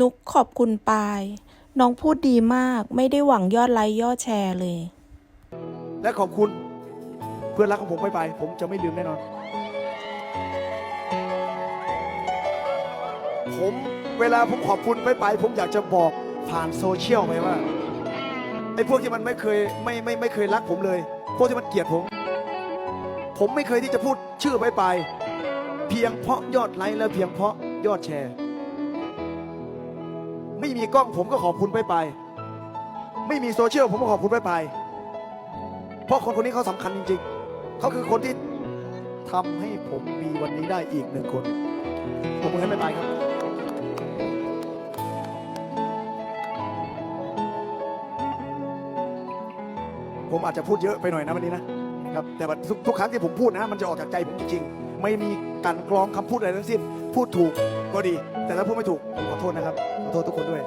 นุกขอบคุณปาย น้องพูดดีมากไม่ได้หวังยอดไลค์ยอดแชร์เลย และขอบคุณ เพื่อนรักของผมไปไป ผมจะไม่ลืมแน่นอน ผมเวลาผมขอบคุณไปไป ผมอยากจะบอกผ่านโซเชียลไปว่าไอ้พวกที่มันไม่เคยไม่ไม่ไม่เคยรักผมเลย พวกที่มันเกลียดผม ผมไม่เคยที่จะพูดชื่อไปไป เพียงเพราะยอดไลค์และเพียงเพราะยอดแชร์ ไม่มีกล้องผมก็ขอบคุณไปไป ไม่มีโซเชียลผมก็ขอบคุณไปไป เพราะคนคนนี้เขาสำคัญจริง ๆ เขาคือคนที่ทำให้ผมมีวันนี้ได้อีกหนึ่งคนผมมือให้ไม่ไปครับ ผมอาจจะพูดเยอะไปหน่อยนะวันนี้นะครับแต่ว่าทุกทุกครั้งที่ผมพูดนะ มันจะออกจากใจผมจริงๆไม่มีการกรองคำพูดอะไรทั้งสิ้น พูดถูกก็ดี แต่ถ้าพูดไม่ถูกผมขอโทษนะครับ ขอโทษทุกคนด้วย